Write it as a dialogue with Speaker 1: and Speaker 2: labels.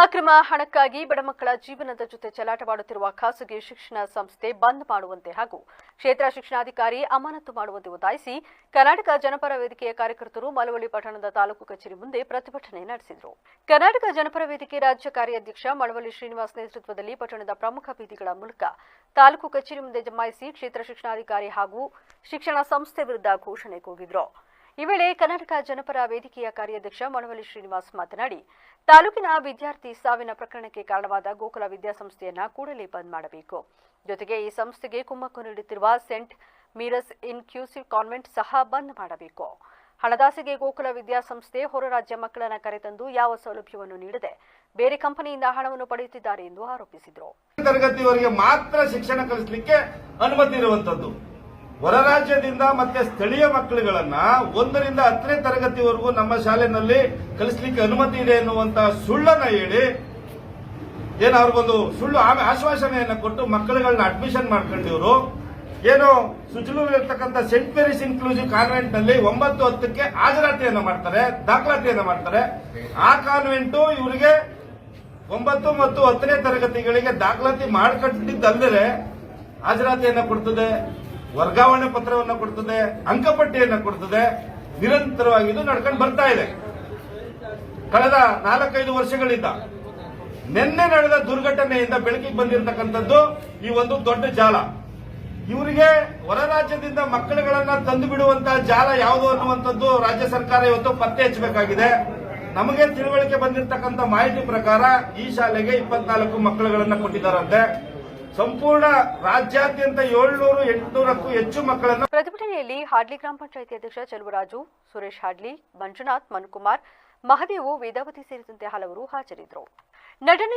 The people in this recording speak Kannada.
Speaker 1: ಅಕ್ರಮ ಹಣಕ್ಕಾಗಿ ಬಡಮಕ್ಕಳ ಜೀವನದ ಜೊತೆ ಚಲಾಟವಾಡುತ್ತಿರುವ ಖಾಸಗಿ ಶಿಕ್ಷಣ ಸಂಸ್ಥೆ ಬಂದ್ ಮಾಡುವಂತೆ ಹಾಗೂ ಕ್ಷೇತ್ರ ಶಿಕ್ಷಣಾಧಿಕಾರಿ ಅಮಾನತು ಮಾಡುವಂತೆ ಒತ್ತಾಯಿಸಿ ಕರ್ನಾಟಕ ಜನಪರ ವೇದಿಕೆಯ ಕಾರ್ಯಕರ್ತರು ಮಳವಳ್ಳಿ ಪಟ್ಟಣದ ತಾಲೂಕು ಕಚೇರಿ ಮುಂದೆ ಪ್ರತಿಭಟನೆ ನಡೆಸಿದರು. ಕರ್ನಾಟಕ ಜನಪರ ವೇದಿಕೆ ರಾಜ್ಯ ಕಾರ್ಯಾಧ್ಯಕ್ಷ ಮಳವಳ್ಳಿ ಶ್ರೀನಿವಾಸ್ ನೇತೃತ್ವದಲ್ಲಿ ಪಟ್ಟಣದ ಪ್ರಮುಖ ಬೀದಿಗಳ ಮೂಲಕ ತಾಲೂಕು ಕಚೇರಿ ಮುಂದೆ ಜಮಾಯಿಸಿ ಕ್ಷೇತ್ರ ಶಿಕ್ಷಣಾಧಿಕಾರಿ ಹಾಗೂ ಶಿಕ್ಷಣ ಸಂಸ್ಥೆ ವಿರುದ್ಧ ಘೋಷಣೆ ಕೂಗಿದ್ರು. ಈ ವೇಳೆ ಕರ್ನಾಟಕ ಜನಪರ ವೇದಿಕೆಯ ಕಾರ್ಯಾಧ್ಯಕ್ಷ ಮಳವಳ್ಳಿ ಶ್ರೀನಿವಾಸ್ ಮಾತನಾಡಿ, ತಾಲೂಕಿನ ವಿದ್ಯಾರ್ಥಿ ಸಾವಿನ ಪ್ರಕರಣಕ್ಕೆ ಕಾರಣವಾದ ಗೋಕುಲ ವಿದ್ಯಾಸಂಸ್ಥೆಯನ್ನ ಕೂಡಲೇ ಬಂದ್ ಮಾಡಬೇಕು. ಜೊತೆಗೆ ಈ ಸಂಸ್ಥೆಗೆ ಕುಮ್ಮಕ್ಕು ನೀಡುತ್ತಿರುವ ಸೆಂಟ್ ಮೀರಸ್ ಇನ್ಕ್ಲೂಸಿವ್ ಕಾನ್ವೆಂಟ್ ಸಹ ಬಂದ್ ಮಾಡಬೇಕು. ಹಣದಾಸೆಗೆ ಗೋಕುಲ ವಿದ್ಯಾಸಂಸ್ಥೆ ಹೊರ ರಾಜ್ಯ ಮಕ್ಕಳನ್ನ ಕರೆತಂದು ಯಾವ ಸೌಲಭ್ಯವನ್ನು ನೀಡದೆ ಬೇರೆ ಕಂಪನಿಯಿಂದ ಹಣವನ್ನು ಪಡೆಯುತ್ತಿದ್ದಾರೆ ಎಂದು ಆರೋಪಿಸಿದರು.
Speaker 2: ತರಗತಿಯವರಿಗೆ ಮಾತ್ರ ಶಿಕ್ಷಣ ಕಲಿಸಲಿಕ್ಕೆ ಅನುಮತಿ ಇರುವಂತದ್ದು. ಹೊರ ರಾಜ್ಯದಿಂದ ಮತ್ತೆ ಸ್ಥಳೀಯ ಮಕ್ಕಳುಗಳನ್ನ ಒಂದರಿಂದ ಹತ್ತನೇ ತರಗತಿವರೆಗೂ ನಮ್ಮ ಶಾಲೆನಲ್ಲಿ ಕಲಿಸಲಿಕ್ಕೆ ಅನುಮತಿ ಇದೆ ಎನ್ನುವಂತ ಸುಳ್ಳನ್ನ ಹೇಳಿ ಏನೋ ಅವ್ರಿಗೊಂದು ಸುಳ್ಳು ಆಶ್ವಾಸನೆಯನ್ನು ಕೊಟ್ಟು ಮಕ್ಕಳುಗಳನ್ನ ಅಡ್ಮಿಷನ್ ಮಾಡ್ಕೊಂಡಿವರು. ಏನು ಸುಜಲೂರಿರ್ತಕ್ಕಂಥ ಸೆಂಟ್ ಮೇರಿಸ್ ಇನ್ಕ್ಲೂಸಿವ್ ಕಾನ್ವೆಂಟ್ನಲ್ಲಿ ಒಂಬತ್ತು ಹತ್ತಕ್ಕೆ ಹಾಜರಾತಿಯನ್ನು ಮಾಡ್ತಾರೆ, ದಾಖಲಾತಿಯನ್ನು ಮಾಡ್ತಾರೆ. ಆ ಕಾನ್ವೆಂಟು ಇವರಿಗೆ ಒಂಬತ್ತು ಮತ್ತು ಹತ್ತನೇ ತರಗತಿಗಳಿಗೆ ದಾಖಲಾತಿ ಮಾಡಿಕೊಟ್ಟಿದ್ದಲ್ಲದೆ ಹಾಜರಾತಿಯನ್ನು ಕೊಡ್ತದೆ. ವರ್ಗಾವಣೆ ಪತ್ರವನ್ನು ಕೊಡ್ತದೆ, ಅಂಕಪಟ್ಟಿಯನ್ನ ಕೊಡ್ತದೆ. ನಿರಂತರವಾಗಿ ಇದು ನಡ್ಕೊಂಡು ಬರ್ತಾ ಇದೆ. ಕಳೆದ ನಾಲ್ಕೈದು ವರ್ಷಗಳಿಂದ ನಿನ್ನೆ ನಡೆದ ದುರ್ಘಟನೆಯಿಂದ ಬೆಳಕಿಗೆ ಬಂದಿರತಕ್ಕಂಥದ್ದು ಈ ಒಂದು ದೊಡ್ಡ ಜಾಲ. ಇವರಿಗೆ ಹೊರ ರಾಜ್ಯದಿಂದ ಮಕ್ಕಳುಗಳನ್ನ ತಂದು ಬಿಡುವಂತಹ ಜಾಲ ಯಾವುದು ಅನ್ನುವಂಥದ್ದು ರಾಜ್ಯ ಸರ್ಕಾರ ಇವತ್ತು ಪತ್ತೆ ಹಚ್ಚಬೇಕಾಗಿದೆ. ನಮಗೆ ತಿಳುವಳಿಕೆ ಬಂದಿರತಕ್ಕಂಥ ಮಾಹಿತಿ ಪ್ರಕಾರ ಈ ಶಾಲೆಗೆ ಇಪ್ಪತ್ನಾಲ್ಕು ಮಕ್ಕಳುಗಳನ್ನ ಕೊಟ್ಟಿದ್ದಾರಂತೆ. ಸಂಪೂರ್ಣ ರಾಜ್ಯಾದ್ಯಂತ ಏಳ್ನೂರು ಎಂಟುನೂರಕ್ಕೂ ಹೆಚ್ಚು ಮಕ್ಕಳನ್ನು
Speaker 1: ಪ್ರತಿಭಟನೆಯಲ್ಲಿ ಹಾಡ್ಲಿ ಗ್ರಾಮ ಪಂಚಾಯಿತಿ ಅಧ್ಯಕ್ಷ ಚೆಲುವರಾಜು, ಸುರೇಶ್ ಹಾಡ್ಲಿ, ಮಂಜುನಾಥ್ ಮನುಕುಮಾರ್, ಮಹದೇವು ವೇದಾವತಿ ಸೇರಿದಂತೆ ಹಲವರು ಹಾಜರಿದ್ದರು. ನಟನೆ